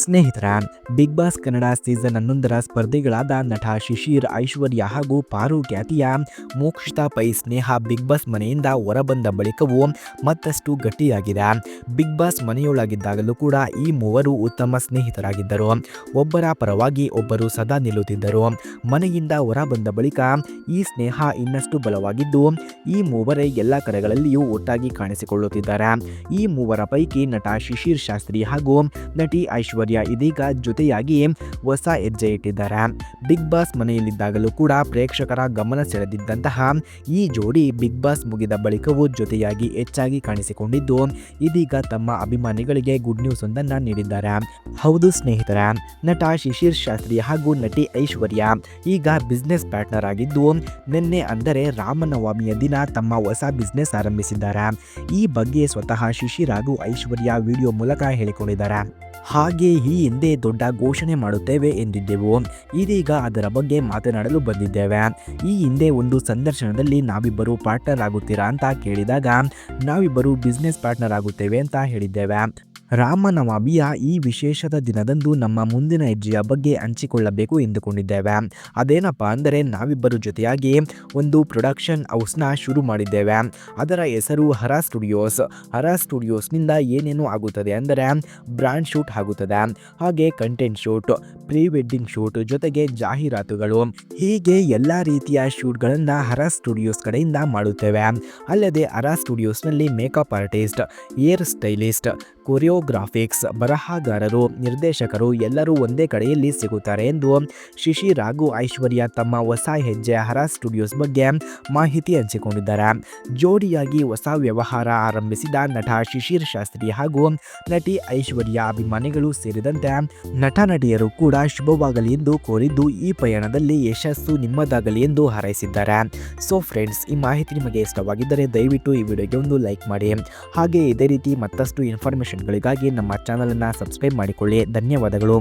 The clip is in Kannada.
ಸ್ನೇಹಿತರ ಬಿಗ್ ಬಾಸ್ ಕನ್ನಡ ಸೀಸನ್ ಹನ್ನೊಂದರ ಸ್ಪರ್ಧಿಗಳಾದ ನಟ ಶಿಶಿರ್, ಐಶ್ವರ್ಯ ಹಾಗೂ ಪಾರು ಖ್ಯಾತಿಯ ಮೋಕ್ಷಿತಾ ಪೈ ಸ್ನೇಹ ಬಿಗ್ ಬಾಸ್ ಮನೆಯಿಂದ ಹೊರಬಂದ ಬಳಿಕವೂ ಮತ್ತಷ್ಟು ಗಟ್ಟಿಯಾಗಿದೆ. ಬಿಗ್ ಬಾಸ್ ಮನೆಯೊಳಗಿದ್ದಾಗಲೂ ಕೂಡ ಈ ಮೂವರು ಉತ್ತಮ ಸ್ನೇಹಿತರಾಗಿದ್ದರು. ಒಬ್ಬರ ಪರವಾಗಿ ಒಬ್ಬರು ಸದಾ ನಿಲ್ಲುತ್ತಿದ್ದರು. ಮನೆಯಿಂದ ಹೊರಬಂದ ಬಳಿಕ ಈ ಸ್ನೇಹ ಇನ್ನಷ್ಟು ಬಲವಾಗಿದ್ದು, ಈ ಮೂವರೇ ಎಲ್ಲ ಕರೆಗಳಲ್ಲಿಯೂ ಒಟ್ಟಾಗಿ ಕಾಣಿಸಿಕೊಳ್ಳುತ್ತಿದ್ದಾರೆ. ಈ ಮೂವರ ಪೈಕಿ ನಟ ಶಿಶಿರ್ ಶಾಸ್ತ್ರಿ ಹಾಗೂ ನಟಿ ಐಶ್ವರ್ಯ ಇದೀಗ ಜೊತೆಯಾಗಿ ಹೊಸ ಹೆಜ್ಜೆ ಇಟ್ಟಿದ್ದಾರೆ. ಬಿಗ್ ಬಾಸ್ ಮನೆಯಲ್ಲಿದ್ದಾಗಲೂ ಕೂಡ ಪ್ರೇಕ್ಷಕರ ಗಮನ ಸೆಳೆದಿದ್ದಂತಹ ಈ ಜೋಡಿ ಬಿಗ್ ಬಾಸ್ ಮುಗಿದ ಬಳಿಕವೂ ಜೊತೆಯಾಗಿ ಹೆಚ್ಚಾಗಿ ಕಾಣಿಸಿಕೊಂಡಿದ್ದು, ಇದೀಗ ತಮ್ಮ ಅಭಿಮಾನಿಗಳಿಗೆ ಗುಡ್ ನ್ಯೂಸ್ ಒಂದನ್ನ ನೀಡಿದ್ದಾರೆ. ಹೌದು ಸ್ನೇಹಿತರ, ನಟ ಶಿಶಿರ್ ಶಾಸ್ತ್ರಿ ಹಾಗೂ ನಟಿ ಐಶ್ವರ್ಯ ಈಗ ಬಿಸ್ನೆಸ್ ಪಾರ್ಟ್ನರ್ ಆಗಿದ್ದು, ನಿನ್ನೆ ಅಂದರೆ ರಾಮನವಮಿಯ ದಿನ ತಮ್ಮ ಹೊಸ ಬಿಸ್ನೆಸ್ ಆರಂಭಿಸಿದ್ದಾರೆ. ಈ ಬಗ್ಗೆ ಸ್ವತಃ ಶಿಶಿರ್ ಹಾಗೂ ಐಶ್ವರ್ಯ ವಿಡಿಯೋ ಮೂಲಕ ಹೇಳಿಕೊಂಡಿದ್ದಾರೆ. ಹಾಗೆ ಈ ಹಿಂದೆ ದೊಡ್ಡ ಘೋಷಣೆ ಮಾಡುತ್ತೇವೆ ಎಂದಿದ್ದೆವು. ಇದೀಗ ಅದರ ಬಗ್ಗೆ ಮಾತನಾಡಲು ಬಂದಿದ್ದೇವೆ. ಈ ಹಿಂದೆ ಒಂದು ಸಂದರ್ಶನದಲ್ಲಿ ನಾವಿಬ್ಬರು ಪಾರ್ಟ್ನರ್ ಆಗುತ್ತೀರಾ ಅಂತ ಕೇಳಿದಾಗ, ನಾವಿಬ್ಬರು ಬಿಸ್ನೆಸ್ ಪಾರ್ಟ್ನರ್ ಆಗುತ್ತೇವೆ ಅಂತ ಹೇಳಿದ್ದೇವೆ. ರಾಮನವಮಿಯ ಈ ವಿಶೇಷದ ದಿನದಂದು ನಮ್ಮ ಮುಂದಿನ ಹೆಜ್ಜೆಯ ಬಗ್ಗೆ ಹಂಚಿಕೊಳ್ಳಬೇಕು ಎಂದುಕೊಂಡಿದ್ದೇವೆ. ಅದೇನಪ್ಪ ಅಂದರೆ ನಾವಿಬ್ಬರು ಜೊತೆಯಾಗಿ ಒಂದು ಪ್ರೊಡಕ್ಷನ್ ಹೌಸ್ನ ಶುರು ಮಾಡಿದ್ದೇವೆ. ಅದರ ಹೆಸರು ಹರ ಸ್ಟುಡಿಯೋಸ್. ಹರ ಸ್ಟುಡಿಯೋಸ್ನಿಂದ ಏನೇನು ಆಗುತ್ತದೆ ಅಂದರೆ ಬ್ರ್ಯಾಂಡ್ ಶೂಟ್ ಆಗುತ್ತದೆ. ಹಾಗೆ content shoot pre wedding shoot ಜೊತೆಗೆ ಜಾಹೀರಾತುಗಳು. ಹೀಗೆ ಎಲ್ಲ ರೀತಿಯ ಶೂಟ್ಗಳನ್ನು ಹರ ಸ್ಟುಡಿಯೋಸ್ ಕಡೆಯಿಂದ ಮಾಡುತ್ತೇವೆ. ಅಲ್ಲದೆ Hara ಸ್ಟುಡಿಯೋಸ್ನಲ್ಲಿ makeup artist hair stylist choreographics ಬರಹಗಾರರು, ನಿರ್ದೇಶಕರು ಎಲ್ಲರೂ ಒಂದೇ ಕಡೆಯಲ್ಲಿ ಸಿಗುತ್ತಾರೆ ಎಂದು ಶಿಶಿ ರಾಘು ಐಶ್ವರ್ಯ ತಮ್ಮ ಹೊಸ ಹೆಜ್ಜೆ ಹರ ಸ್ಟುಡಿಯೋಸ್ ಬಗ್ಗೆ ಮಾಹಿತಿ ಹಂಚಿಕೊಂಡಿದ್ದಾರೆ. ಜೋಡಿಯಾಗಿ ಹೊಸ ವ್ಯವಹಾರ ಆರಂಭಿಸಿದ ನಟ ಶಿಶಿರ್ ಶಾಸ್ತ್ರಿ ಹಾಗೂ ನಟಿ ಐಶ್ವರ್ಯ ಅಭಿಮಾನಿಗಳು ಸೇರಿದಂತೆ ನಟ ನಟಿಯರು ಕೂಡ ಶುಭವಾಗಲಿ ಎಂದು ಕೋರಿದ್ದು, ಈ ಪಯಣದಲ್ಲಿ ಯಶಸ್ಸು ನಿಮ್ಮದಾಗಲಿ ಎಂದು ಹಾರೈಸಿದ್ದಾರೆ. ಸೊ ಫ್ರೆಂಡ್ಸ್ ಈ ಮಾಹಿತಿ ನಿಮಗೆ ಇಷ್ಟವಾಗಿದ್ದರೆ ದಯವಿಟ್ಟು ಈ ವಿಡಿಯೋಗೆ ಒಂದು ಲೈಕ್ ಮಾಡಿ. ಹಾಗೆ ಇದೇ ರೀತಿ ಮತ್ತಷ್ಟು ಇನ್ಫಾರ್ಮೇಷನ್ಗಳಿಗಾಗಿ ನಮ್ಮ ಚಾನಲನ್ನು ಸಬ್ಸ್ಕ್ರೈಬ್ ಮಾಡಿಕೊಳ್ಳಿ. ಧನ್ಯವಾದಗಳು.